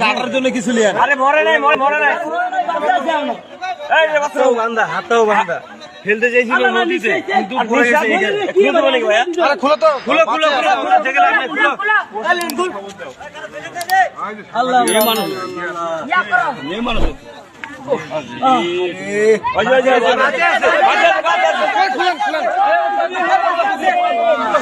কাটার জন্য কিছু লিয়ান আরে মরে নাই মরে মরে নাই। এই যে বাচ্চা। বান্ধা হাতেও বান্ধা। ফেলতে চাইছিল নদীতে কিন্তু পড়ে গেছে খুলে দেবো নাকি ভাইয়া আরে খুলো তো। খুলো খুলো খুলো খুলো দেখে লাগবে খুলো। ওই যে, ওই যে, ওই যে, বাঁচে আছে, বাঁচে আছে, বাঁচে আছে। এই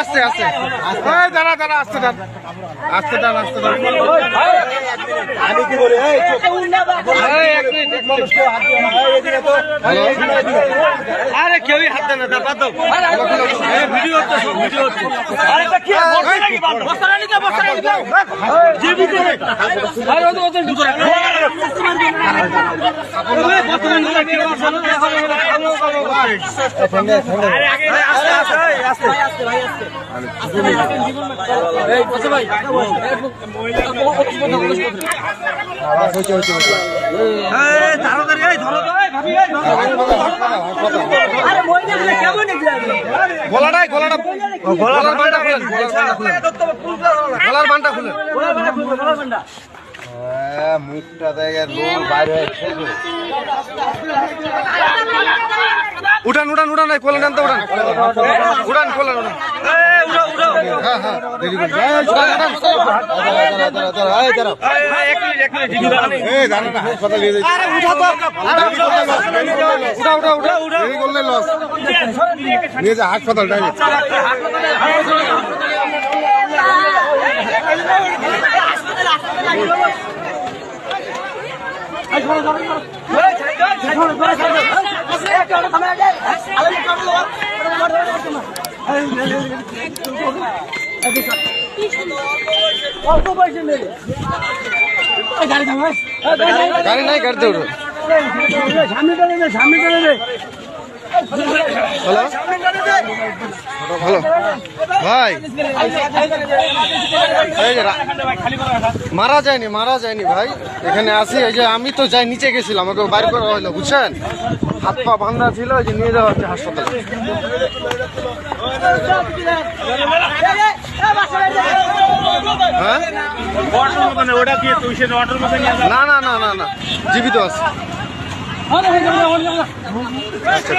আস্তে আস্তে। দাঁড়া দাঁড়া আস্তে দাঁড়া। আস্তে দাঁড়া আস্তে আরে কেউই হাত দেয় না তা বাদ দাও। ভিডিও হচ্ছে ভিডিও হচ্ছে আরে তা কি বস্তা নাকি বস্তা নাকি দাও জীবিত আরে ওদের ওদের ভিতরে। বস্তা নাকি দাও কি বস্তা নাকি আরে আগে আস্তে আস্তে আস্তে এই বসে ভাই এই তাড়াতাড়ি এই ধরো তো এই ভাবি এই ধরো গলাটাই গলাটা গলার বানটা খুলেন গলার খুলেন মুখটা দেখে লোক বাইরে উঠান উঠান উঠান এই কোলে নেন তো উঠান উঠান। কোলে উঠান এই উড়ো উড়ো হ্যাঁ হ্যাঁ দেরি করবেন এই, উঠান, উঠান। দাঁড়া, দাঁড়া, দাঁড়া, এই, দাঁড়া। এই এই, এক মিনিট এক মিনিট ভিডিও বানানি এই, দাঁড়া না, হাসপাতাল নিয়ে যাই। উঠা, উঠা, উঠা, উঠা। দেরি করলে loss। নিয়ে যা হাসপাতাল ডাইরেক্ট গাড়ি নাই গাড়িতে উঠো হ্যালো ভাই। মারা যায়নি মারা যায়নি ভাই। এখানে আসি এই যে আমি তো যাই নিচে গেছিলাম আমাকে বাইরে করা হলো বুঝছেন? হাত পা বান্ধা ছিল যে নিয়ে যাওয়া হচ্ছে হাসপাতালে। হ্যাঁ? না, না না না না। জীবিত আছে। আচ্ছা।